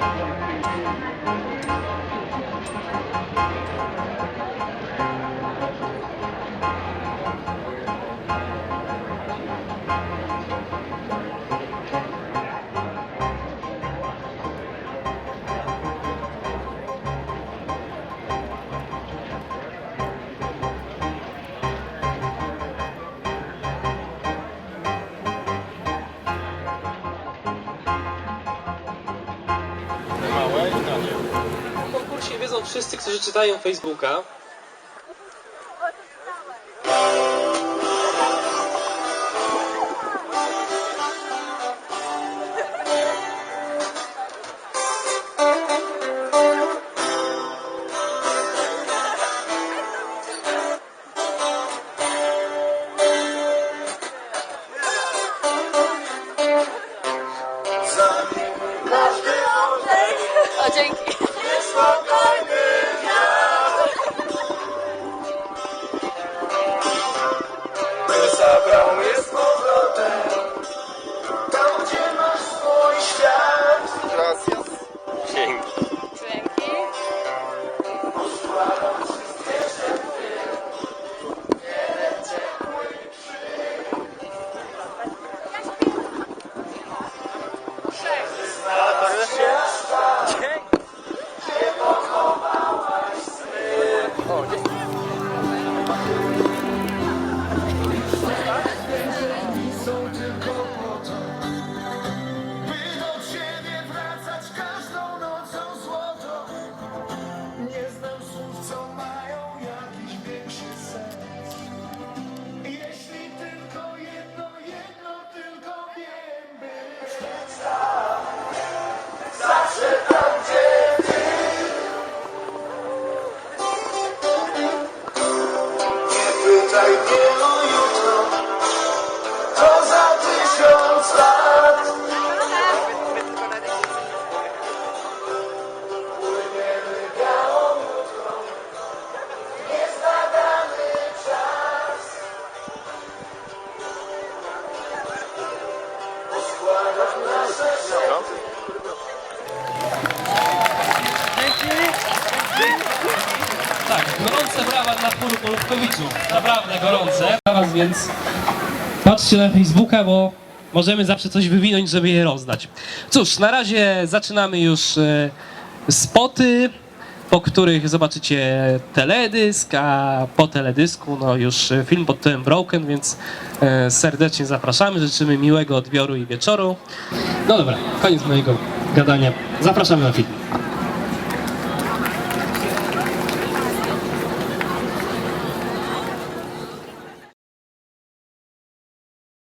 Thank you. Konkursie wiedzą wszyscy, którzy czytają Facebooka. 这。Nie pytaj mnie o jutro. To za tysiąc lat. Płyniemy białą łódką. Niezbadany czas. Poskładam nasze szery gorące brawa dla chóru Polkowiczów. Naprawdę gorące. Dla was więc patrzcie na Facebooka, bo możemy zawsze coś wywinąć, żeby je rozdać. Cóż, na razie zaczynamy już e, spoty, po których zobaczycie teledysk, a po teledysku no już e, film pod tytułem Broken, więc e, serdecznie zapraszamy, życzymy miłego odbioru i wieczoru. No dobra, koniec mojego gadania. Zapraszamy na film.